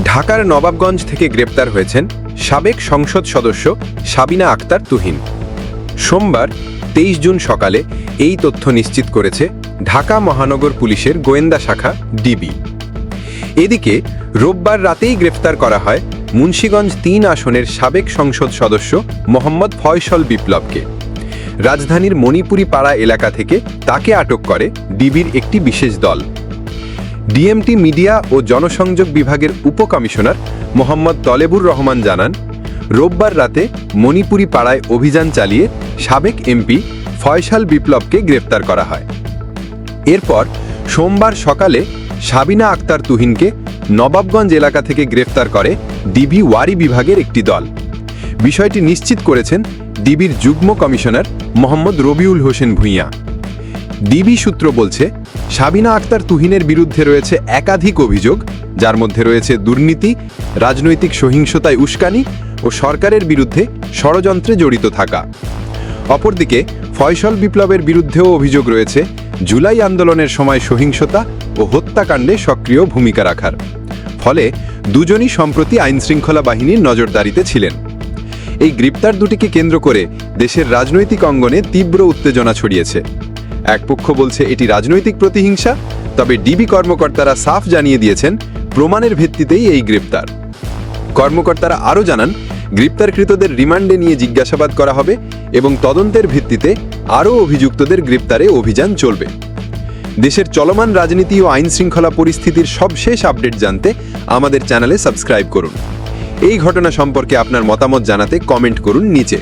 ঢাকার নবাবগঞ্জ থেকে গ্রেপ্তার হয়েছেন সাবেক সংসদ সদস্য সাবিনা আক্তার তুহিন। সোমবার তেইশ জুন সকালে এই তথ্য নিশ্চিত করেছে ঢাকা মহানগর পুলিশের গোয়েন্দা শাখা ডিবি। এদিকে রোববার রাতেই গ্রেফতার করা হয় মুন্সীগঞ্জ তিন আসনের সাবেক সংসদ সদস্য মোহাম্মদ ফয়সল বিপ্লবকে। রাজধানীর মণিপুরি পাড়া এলাকা থেকে তাকে আটক করে ডিবির একটি বিশেষ দল। ডিএমটি মিডিয়া ও জনসংযোগ বিভাগের উপকমিশনার মোহাম্মদ তলেবুর রহমান জানান, রোববার রাতে মণিপুরি পাড়ায় অভিযান চালিয়ে সাবেক এমপি ফয়সাল বিপ্লবকে গ্রেপ্তার করা হয়। এরপর সোমবার সকালে সাবিনা আক্তার তুহিনকে নবাবগঞ্জ এলাকা থেকে গ্রেফতার করে ডিবি ওয়ারি বিভাগের একটি দল। বিষয়টি নিশ্চিত করেছেন ডিবির যুগ্ম কমিশনার মোহাম্মদ রবিউল হোসেন ভূঁইয়া। ডিবি সূত্র বলছে সাবিনা আক্তার তুহিনের বিরুদ্ধে রয়েছে একাধিক অভিযোগ, যার মধ্যে রয়েছে দুর্নীতি, রাজনৈতিক সহিংসতায় উস্কানি ও সরকারের বিরুদ্ধে ষড়যন্ত্রে জড়িত থাকা। অপরদিকে, ফয়সল বিপ্লবের বিরুদ্ধেও অভিযোগ রয়েছে জুলাই আন্দোলনের সময় সহিংসতা ও হত্যাকাণ্ডে সক্রিয় ভূমিকা রাখার। ফলে, দুজনই সম্প্রতি আইনশৃঙ্খলা বাহিনীর নজরদারিতে ছিলেন। এই গ্রেপ্তার দুটিকে কেন্দ্র করে দেশের রাজনৈতিক অঙ্গনে তীব্র উত্তেজনা ছড়িয়েছে। এক পক্ষ বলছে এটি রাজনৈতিক প্রতিহিংসা, তবে ডিবি কর্মকর্তারা সাফ জানিয়ে দিয়েছেন প্রমাণের ভিত্তিতেই এই গ্রেপ্তার। কর্মকর্তারা আরও জানান, গ্রেপ্তারকৃতদের রিমান্ডে নিয়ে জিজ্ঞাসাবাদ করা হবে এবং তদন্তের ভিত্তিতে আরও অভিযুক্তদের গ্রেপ্তারে অভিযান চলবে। দেশের চলমান রাজনীতি ও আইন শৃঙ্খলা পরিস্থিতির সবশেষ আপডেট জানতে আমাদের চ্যানেলে সাবস্ক্রাইব করুন। এই ঘটনা সম্পর্কে আপনার মতামত জানাতে কমেন্ট করুন নিচে।